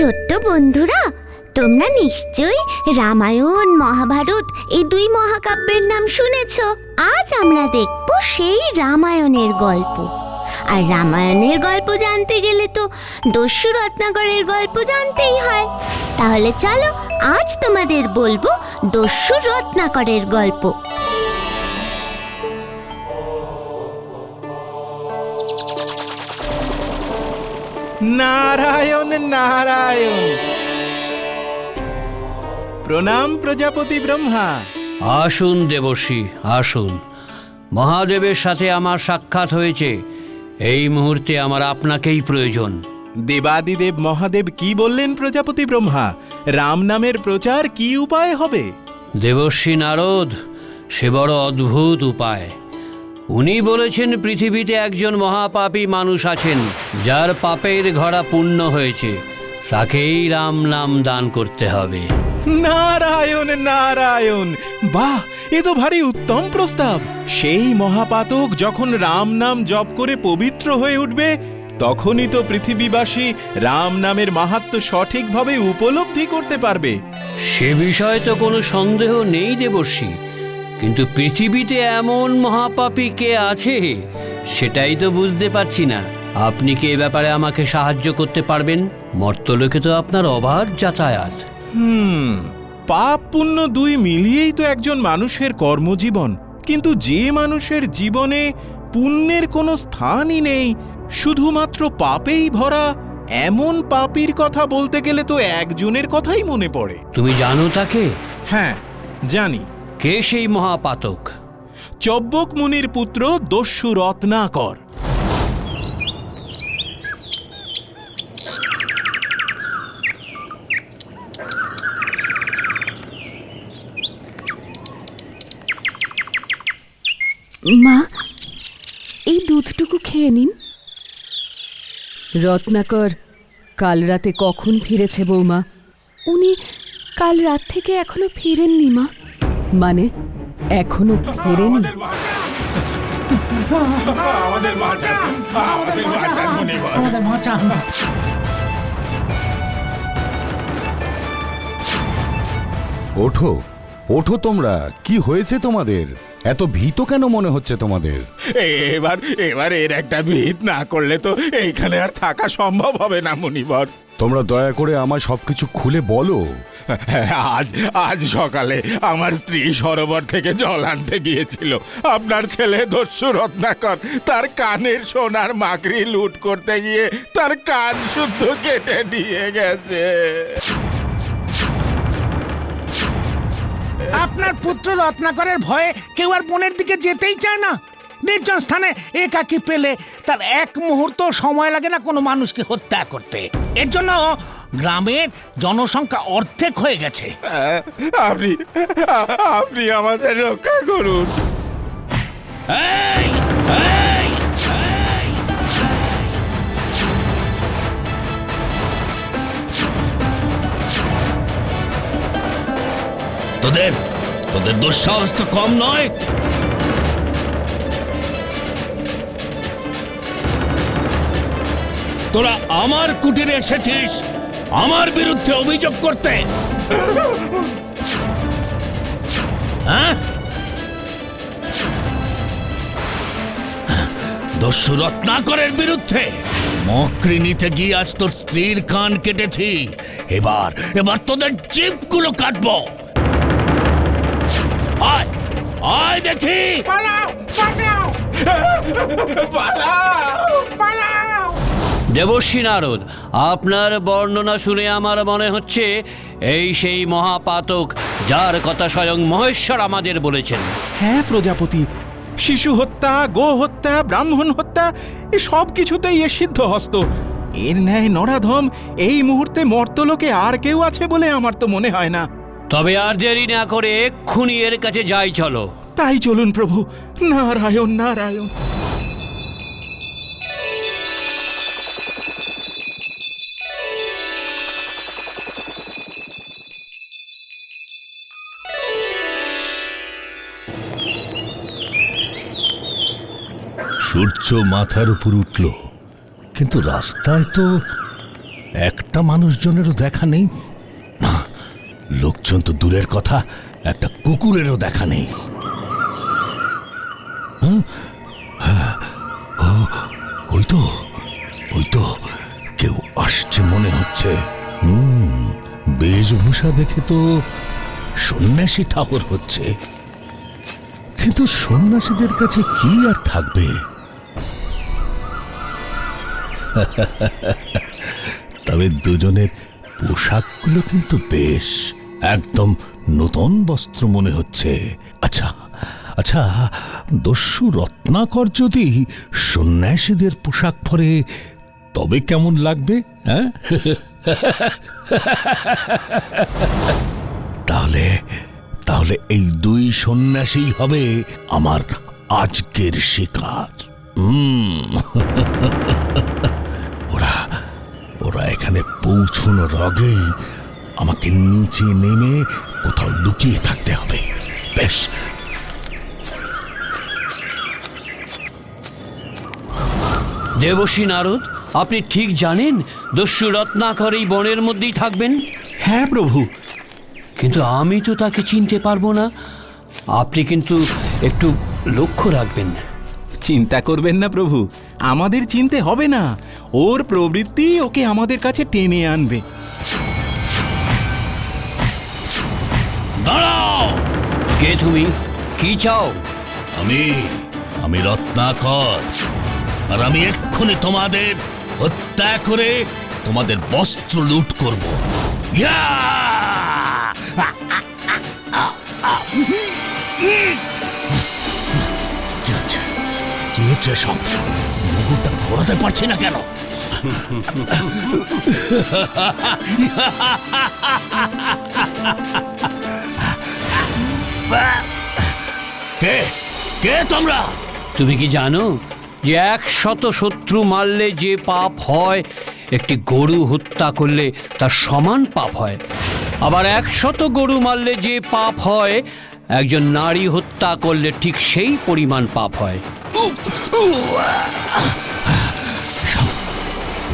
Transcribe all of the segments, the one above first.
ছোট্ট বন্ধুরা, তোমরা নিশ্চয়ই রামায়ণ, মহাভারত এই দুই মহাকাব্যের নাম শুনেছ। আজ আমরা দেখব সেই রামায়ণের গল্প। আর রামায়ণের গল্প জানতে গেলে তো দস্যু রত্নাকরের গল্প জানতেই হয়। তাহলে চলো আজ তোমাদের বলব দস্যু রত্নাকরের গল্প। নারায়ণ নারায়ণ। প্রণাম প্রজাপতি ব্রহ্মা। আসুন দেবর্ষি আসুন। মহাদেবের সাথে আমার সাক্ষাৎ হয়েছে। এই মুহূর্তে আমার আপনাকেই প্রয়োজন। দেবাদিদেব মহাদেব কি বললেন প্রজাপতি ব্রহ্মা? রাম নামের প্রচার কি উপায় হবে? দেবশ্রী নারদ সে বড় অদ্ভুত উপায়। উনি বলেছেন পৃথিবীতে একজন মহাপাপী মানুষ আছেন যার পাপের ঘরা পূর্ণ হয়েছে। তাকেই রাম নাম দান করতে হবে। নারায়ণ নারায়ণ! বাহ এ তো ভারী উত্তম প্রস্তাব। সেই মহাপাতক যখন রাম নাম জপ করে পবিত্র হয়ে উঠবে তখনই তো পৃথিবীবাসী রাম নামের মাহাত্ম্য সঠিকভাবে উপলব্ধি করতে পারবে। সে বিষয়ে তো কোনো সন্দেহ নেই দেবর্ষি। কিন্তু পৃথিবীতে এমন মহাপাপী কে আছে? সেটাই তো বুঝতে পারছি না। আপনি কি এ ব্যাপারে আমাকে সাহায্য করতে পারবেন? মর্তলোকে তো আপনার অবাধ যাতায়াত। হুম পাপ পুণ্য দুই মিলিয়েই তো একজন মানুষের কর্মজীবন। কিন্তু যে মানুষের জীবনে পুণ্যের কোনো স্থানই নেই শুধুমাত্র পাপেই ভরা এমন পাপীর কথা বলতে গেলে তো একজনের কথাই মনে পড়ে। তুমি জানো তাকে? হ্যাঁ জানি। কে সেই মহাপাতক? চব্বক মুনির পুত্র দস্যু রত্নাকর। মা এই দুধটুকু খেয়ে নিন। রত্নাকর কাল রাতে কখন ফিরেছে বৌমা? উনি কাল রাত থেকে এখনও ফিরেননি মা। মানে এখনও ফেরেনি? আমাদের বাঁচান আমাদের বাঁচান আমাদের বাঁচান ওঠো। ওঠো তোমরা। কি হয়েছে তোমাদের? এত ভীত কেন মনে হচ্ছে তোমাদের? এবার এবার এর একটা ভিত না করলে তো এইখানে আর থাকা সম্ভব হবে না মুনিবর। তোমরা দয়া করে আমার সবকিছু খুলে বলো। আজ আজ সকালে আমার স্ত্রী সরোবর থেকে জল আনতে গিয়েছিল। আপনার ছেলে দস্যু রত্নাকর, তার কানের সোনার মাকড়ি লুট করতে গিয়ে তার কান শুদ্ধ কেটে নিয়ে গেছে। আপনার পুত্র রত্নাকরের ভয়ে কেউ আর বনের দিকে যেতেই চায় না। নির্জন স্থানে একাকি পেলে তার এক মুহূর্ত সময় লাগে না কোনো মানুষকে হত্যা করতে। এর জন্য গ্রামের জনসংখ্যা অর্ধেক হয়ে গেছে আপনি আপনি আমাদের রক্ষা করুন এই! এই! এই! তোদের তোদের দুঃসাহস তো কম নয় তোরা আমার কুটিরে এসেছিস আমার বিরুদ্ধে অভিযোগ করতে। হ্যাঁ? দস্যু রত্নাকরের বিরুদ্ধে মকরি নিতে গিয়ে আজ তোর স্ত্রীর কান কেটেছি। এবার এবার তোদের জিপগুলো কাটবো। আয় আয় দেখি। পালাও বাঁচাও। পালাও। দেবশ্রী নারদ আপনার বর্ণনা শুনে আমার মনে হচ্ছে এই সেই মহাপাতক যার কথা স্বয়ং মহেশ্বর আমাদের বলেছেন। হ্যাঁ প্রজাপতি শিশু হত্যা গো হত্যা ব্রাহ্মণ হত্যা এ সব কিছুতেই এ সিদ্ধ হস্ত এর ন্যায় নরাধম এই মুহূর্তে মর্তলোকে আর কেউ আছে বলে আমার তো মনে হয় না। তবে আর দেরি না করে এক্ষুনি এর কাছে যাই চলো। তাই চলুন প্রভু নারায়ণ নারায়ণ। সূর্য মাথার উপর উঠল, কিন্তু রাস্তায় তো একটা মানুষজনেরও দেখা নেই। না, লোকজন তো দূরের কথা, একটা কুকুরেরও দেখা নেই। ওই তো ওই তো, কেউ আসছে মনে হচ্ছে। বেশভূষা দেখে তো সন্ন্যাসী ঠাকুর হচ্ছে। কিন্তু সন্ন্যাসীদের কাছে কি আর থাকবে? তবে দুজনের পোশাকগুলো কিন্তু বেশ, একদম নতুন বস্ত্র মনে হচ্ছে। আচ্ছা আচ্ছা দস্যু রত্নাকর যদি সন্ন্যাসীদের পোশাক পরে, তবে কেমন লাগবে হ্যাঁ? তাহলে তাহলে এই দুই সন্ন্যাসী হবে আমার আজকের শিকার হুম। ওরা ওরা এখানে পৌঁছানোর আগেই আমাকে নিচে নেমে কোথাও লুকিয়ে থাকতে হবে। বেশ। দেবশ্রী নারদ আপনি ঠিক জানেন দস্যু রত্নাকর এই বনের মধ্যেই থাকবেন? হ্যাঁ প্রভু কিন্তু আমি তো তাকে চিনতে পারব না। আপনি কিন্তু একটু লক্ষ্য রাখবেন। চিন্তা করবেন না প্রভু আমাদের চিনতে হবে না। ওর প্রবৃত্তি ওকে আমাদের কাছে টেনে আনবে। দাঁড়াও! কে তুমি? কি চাও? আমি আমি রত্নাকর। আর আমি এক্ষুনি তোমাদের হত্যা করে তোমাদের বস্ত্র লুট করব। ইয়া! হচ্ছে? সব ঘোরাতে পারছি না কেন কে কে তোমরা তুমি কি জানো যে এক শত শত্রু মারলে যে পাপ হয়, একটি গরু হত্যা করলে তার সমান পাপ হয় আবার একশত গরু মারলে যে পাপ হয় একজন নারী হত্যা করলে ঠিক সেই পরিমাণ পাপ হয়।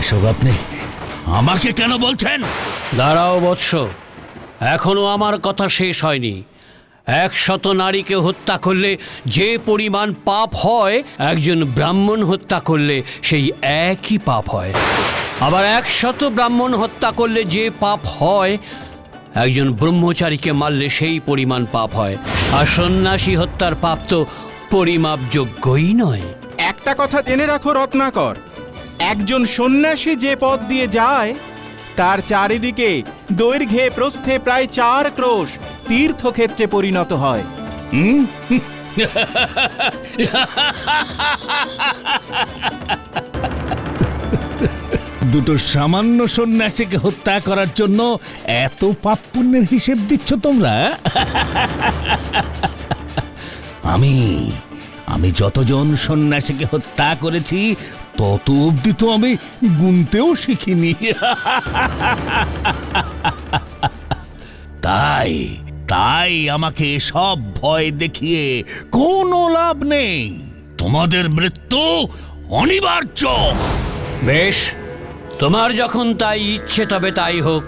এসব আপনি আমাকে কেন বলছেন? দাঁড়াও বৎস এখনও আমার কথা শেষ হয়নি। একশত নারীকে হত্যা করলে যে পরিমাণ পাপ হয় একজন ব্রাহ্মণ হত্যা করলে সেই একই পাপ হয়। আবার একশত ব্রাহ্মণ হত্যা করলে যে পাপ হয় একজন ব্রহ্মচারীকে মারলে সেই পরিমাণ পাপ হয়। আর সন্ন্যাসী হত্যার পাপ তো পরিমাপযোগ্যই নয়। একটা কথা জেনে রাখো রত্নাকর। একজন সন্ন্যাসী যে পথ দিয়ে যায় তার চারিদিকে দৈর্ঘ্যে প্রস্থে প্রায় চার ক্রোশ তীর্থক্ষেত্রে পরিণত হয়। দুটো সামান্য সন্ন্যাসীকে হত্যা করার জন্য এত পাপ পুণ্যের হিসেব দিচ্ছ তোমরা? আমি আমি যতজন সন্ন্যাসীকে হত্যা করেছি, তত অবধি তো আমি গুনতেও শিখিনি। তাই তাই আমাকে সব ভয় দেখিয়ে কোনো লাভ নেই। তোমাদের মৃত্যু অনিবার্য। বেশ তোমার যখন তাই ইচ্ছে তবে তাই হোক।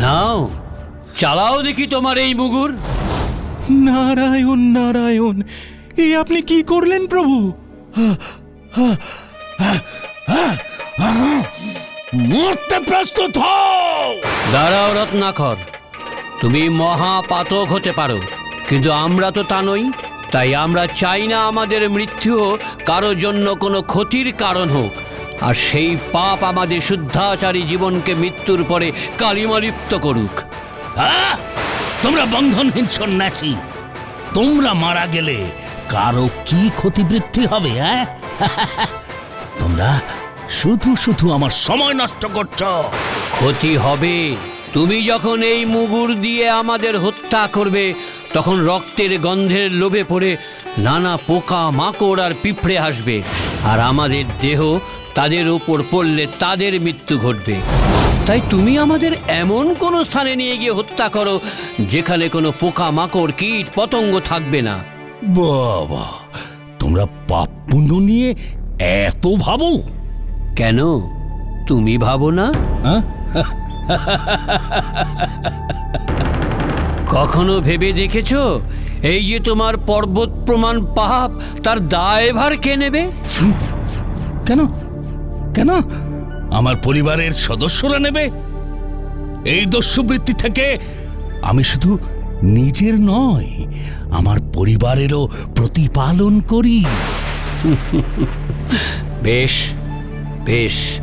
নাও চালাও দেখি তোমার এই মুগুর। নারায়ণ নারায়ণ এই আপনি কি করলেন প্রভু? মরতে প্রস্তুত হও! দাঁড়াও রত্নাকর। তুমি মহাপাতক হতে পারো কিন্তু আমরা তো তা নই। তাই আমরা চাই না আমাদের মৃত্যুও কারও জন্য কোনো ক্ষতির কারণ হোক। আর সেই পাপ আমাদের শুদ্ধাচারী জীবনকে মৃত্যুর পরে কালিমালিপ্ত করুক! তোমরা বন্ধনহীন সন্ন্যাসী। তোমরা মারা গেলে কারও কি ক্ষতিবৃদ্ধি হবে হ্যাঁ তোমরা শুধু শুধু আমার সময় নষ্ট করছ। ক্ষতি হবে। তুমি যখন এই মুগুর দিয়ে আমাদের হত্যা করবে তখন রক্তের গন্ধের লোভে পড়ে নানা পোকা মাকড় আর পিঁপড়ে আসবে আর আমাদের দেহ তাদের উপর পড়লে তাদের মৃত্যু ঘটবে। তাই তুমি আমাদের এমন কোনো স্থানে নিয়ে গিয়ে হত্যা করো যেখানে কোনো পোকা মাকড় কীট পতঙ্গ থাকবে না। বাবা তোমরা পাপ পুণ্য নিয়ে এত ভাবো? কেন? তুমি ভাবো না? হ্যাঁ? কখনো ভেবে দেখেছ? এই যে তোমার পর্বত প্রমাণ পাপ তার দায়ভার কে নেবে? কেন? কেন? আমার পরিবারের সদস্যরা নেবে? এই দস্যুবৃত্তি থেকে আমি শুধু নিজের নয় আমার পরিবারেরও প্রতিপালন করি। বেশ বেশ।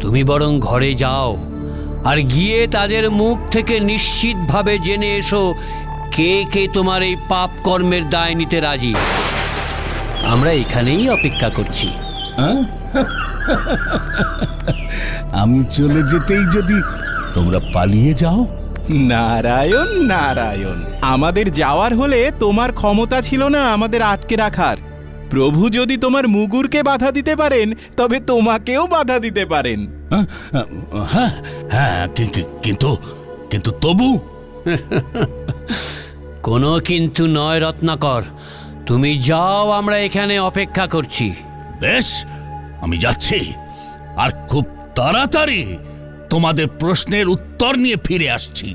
তুমি বরং ঘরে যাও। আর গিয়ে তাদের মুখ থেকে নিশ্চিতভাবে জেনে এসো কে কে তোমার এই পাপ কর্মের দায় নিতে রাজি। আমরা এখানেই অপেক্ষা করছি। আমি চলে যেতেই যদি তোমরা পালিয়ে যাও। নারায়ণ নারায়ণ। আমাদের যাওয়ার হলে তোমার ক্ষমতা ছিল না আমাদের আটকে রাখার। প্রভু যদি তোমার মুগুরকে বাধা দিতে পারেন তবে তোমাকেও বাধা দিতে পারেন। হ্যাঁ হ্যাঁ, কিন্তু কিন্তু তবু? কোনো কিন্তু নয় রত্নাকর। তুমি যাও আমরা এখানে অপেক্ষা করছি। বেশ আমি যাচ্ছি। আর খুব তাড়াতাড়ি তোমাদের প্রশ্নের উত্তর নিয়ে ফিরে আসছি।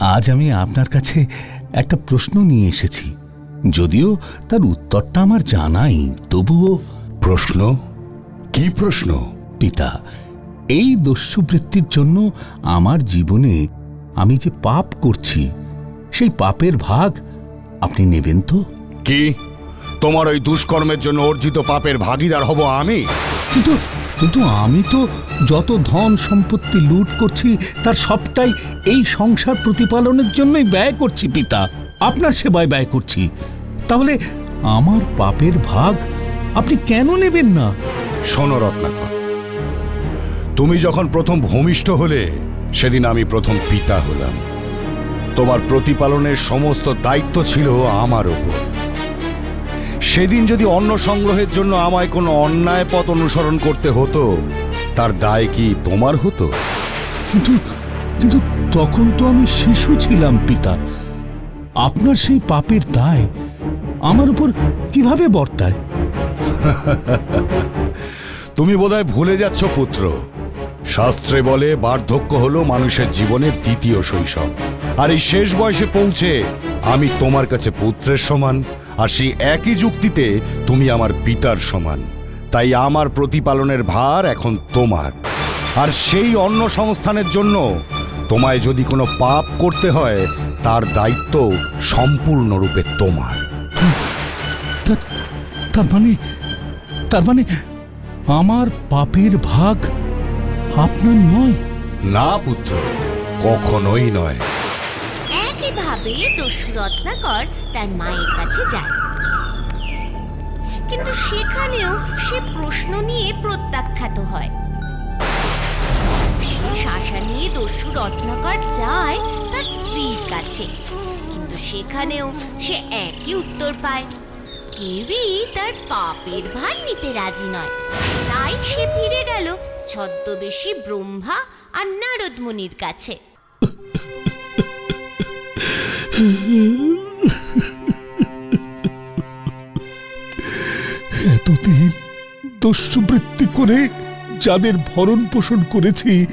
আজ আমি আপনার কাছে একটা প্রশ্ন নিয়ে এসেছি। যদিও তার উত্তরটা আমার জানাই তবুও প্রশ্ন? কি প্রশ্ন? পিতা এই দস্যুবৃত্তির জন্য আমার জীবনে আমি যে পাপ করছি সেই পাপের ভাগ আপনি নেবেন তো? কি? তোমার ওই দুষ্কর্মের জন্য অর্জিত পাপের ভাগিদার হব আমি? কিন্তু কিন্তু আমি তো যত ধন সম্পত্তি লুট করছি, তার সবটাই এই সংসার প্রতিপালনের জন্যই ব্যয় করছি, পিতা। আপনার সেবায় ব্যয় করছি। তাহলে আমার পাপের ভাগ আপনি কেন নেবেন না? শোনো, রত্নাকর। তুমি যখন প্রথম ভূমিষ্ঠ হলে, সেদিন আমি প্রথম পিতা হলাম। তোমার প্রতিপালনের সমস্ত দায়িত্ব ছিল আমার ওপর সেদিন যদি অন্ন সংগ্রহের জন্য আমায় কোনো অন্যায় পথ অনুসরণ করতে হতো তার দায় কি তোমার হতো? কিন্তু কিন্তু তখন তো আমি শিশু ছিলাম পিতা। আপনার সেই পাপের দায় আমার উপর কীভাবে বর্তায়? তুমি বোধহয় ভুলে যাচ্ছ পুত্র। শাস্ত্রে বলে বার্ধক্য হলো মানুষের জীবনের দ্বিতীয় শৈশব। আর এই শেষ বয়সে পৌঁছে আমি তোমার কাছে পুত্রের সমান। আর সেই একই যুক্তিতে তুমি আমার পিতার সমান। তাই আমার প্রতিপালনের ভার এখন তোমার। আর সেই অন্য সংস্থানের জন্য তোমায় যদি কোনো পাপ করতে হয় তার দায়িত্ব সম্পূর্ণরূপে তোমার। তার- মানে তার মানে আমার পাপের ভাগ আপনার নয়? না পুত্র কখনোই নয়। একইভাবে দস্যু রত্নাকর তার মায়ের কাছে যায়। কিন্তু সেখানেও সে প্রশ্ন নিয়ে প্রত্যাখ্যাত হয়। শেষ আশা নিয়ে দস্যু রত্নাকর যায় তার স্ত্রীর কাছে। কিন্তু সেখানেও সে একই উত্তর পায়। কেউই তার পাপের ভার নিতে রাজি নয়। তাই সে ফিরে গেল ছদ্মবেশী ব্রহ্মা আর নারদ মুনির কাছে। এতদিন দস্যুবৃত্তি করে যাদের ভরণ পোষণ করেছি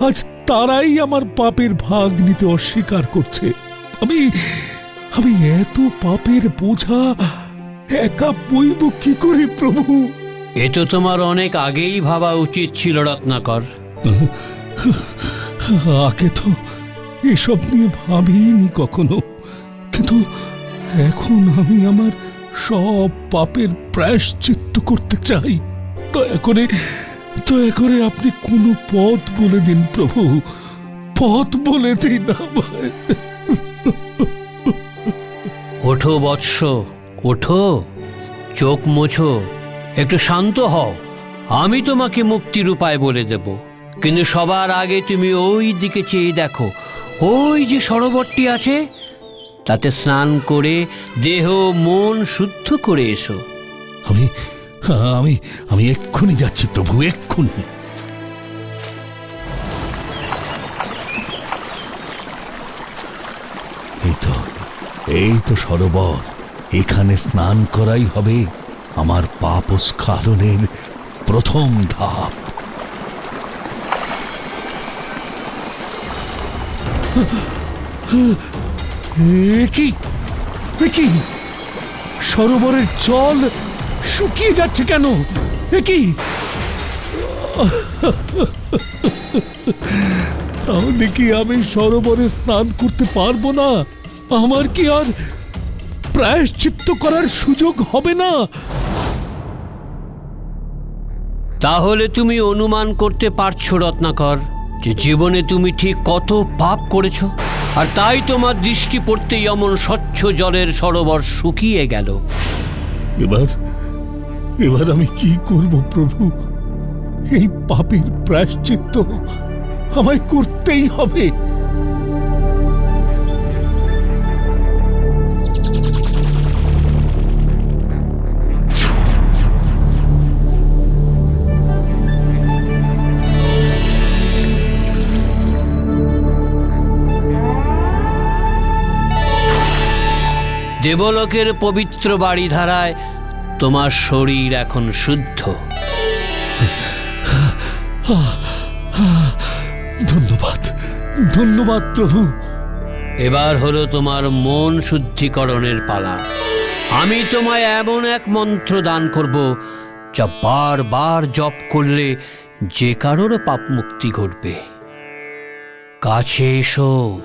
আজ তারাই আমার পাপের ভাগ নিতে অস্বীকার করছে। আমি আমি এত পাপের বোঝা একা বইব কি করে প্রভু? এ তো তোমার অনেক আগেই ভাবা উচিত ছিল রত্নাকর। আগে তো এসব নিয়ে ভাবিনি কখনো। কিন্তু এখন আমি আমার সব পাপের প্রায়শ্চিত্ত করতে চাই। দয়া করে দয়া করে আপনি কোনো পথ বলে দিন প্রভু। পথ বলে দিন ওঠো বৎস, ওঠো, চোখ মোছো, একটু শান্ত হও। আমি তোমাকে মুক্তির উপায় বলে দেব। কিন্তু সবার আগে তুমি ওই দিকে চেয়ে দেখো। ওই যে সরোবরটি আছে, তাতে স্নান করে দেহ, মন শুদ্ধ করে এসো। আমি আমি আমি এক্ষুনি যাচ্ছি প্রভু, এক্ষুনি। এই তো এই তো সরোবর। এখানে স্নান করাই হবে আমার পাপ প্রথম ধাপ। সরোবরের জল শুকিয়ে যাচ্ছে কেন? কি তাহলে কি আমি সরোবরে স্নান করতে পারব না? আমার কি আর প্রায়শ্চিত্ত করার সুযোগ হবে না? তাহলে তুমি অনুমান করতে পারছ, রত্নাকর। যে জীবনে তুমি ঠিক কত পাপ করেছ। আর তাই তোমার দৃষ্টি পড়তেই এমন স্বচ্ছ জলের সরোবর শুকিয়ে গেল। এবার এবার আমি কি করব প্রভু? এই পাপের প্রায়শ্চিত্ত আমায় করতেই হবে। দেবলোকের পবিত্র বাড়ি ধারায় তোমার শরীর এখন শুদ্ধ। ধন্যবাদ ধন্যবাদ প্রভু। এবার হলো তোমার মন শুদ্ধিকরণের পালা। আমি তোমায় এমন এক মন্ত্র দান করব যা বারবার জপ করলে যে কারোর পাপ মুক্তি ঘটবে। কাছে এসো।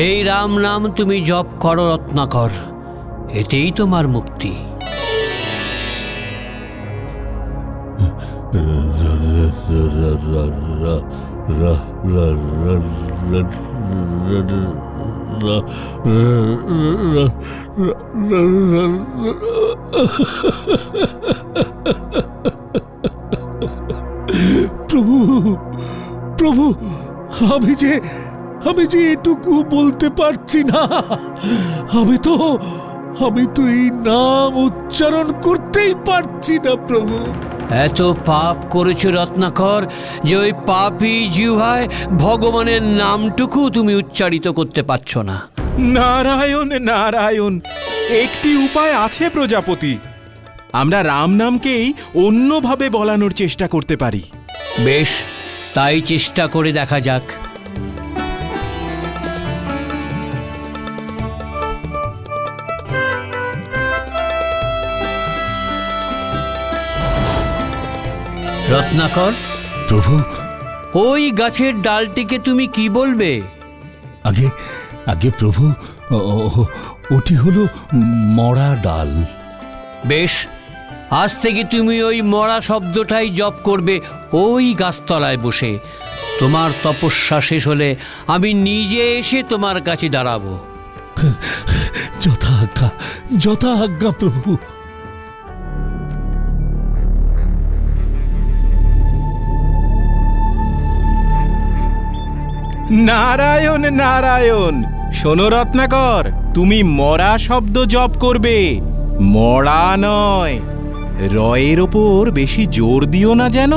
এই রাম নাম তুমি জপ করো রত্নাকর এতেই তোমার মুক্তি। প্রভু প্রভু আমি যে আমি যে এটুকু বলতে পারছি না। আমি তো আমি তো এই নাম উচ্চারণ করতেই পারছি না প্রভু। এত পাপ করেছ রত্নাকর যে ওই পাপি জিহায় ভগবানের নামটুকু তুমি উচ্চারিত করতে পারছ না। নারায়ণ নারায়ণ একটি উপায় আছে প্রজাপতি। আমরা রাম নামকেই অন্যভাবে বলানোর চেষ্টা করতে পারি। বেশ তাই চেষ্টা করে দেখা যাক। রত্নাকর। প্রভু ওই গাছের ডালটিকে তুমি কি বলবে? আগে আগে প্রভু ওটি হলো মরা ডাল। বেশ আজ থেকে তুমি ওই মরা শব্দটাই জপ করবে ওই গাছতলায় বসে। তোমার তপস্যা শেষ হলে আমি নিজে এসে তোমার কাছে দাঁড়াবো। যথা আজ্ঞা যথা আজ্ঞা প্রভু। নারায়ণ নারায়ণ শোনো রত্নাকর তুমি মরা শব্দ জপ করবে মরা নয় রয়ের ওপর বেশি জোর দিও না যেন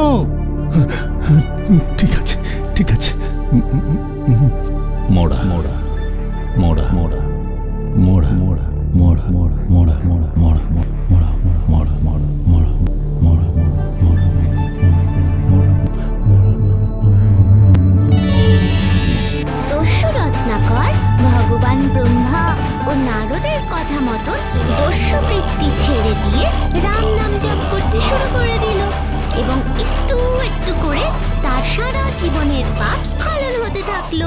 ঠিক আছে ঠিক আছে মরা মরা মরা মরা মরা মরা মরা মরা মরা মরা মরা মরা মরা বৈশ্যবৃত্তি ছেড়ে দিয়ে রাম নাম জপ করতে শুরু করে দিল। এবং একটু একটু করে তার সারা জীবনের পাপ স্খলন হতে থাকল।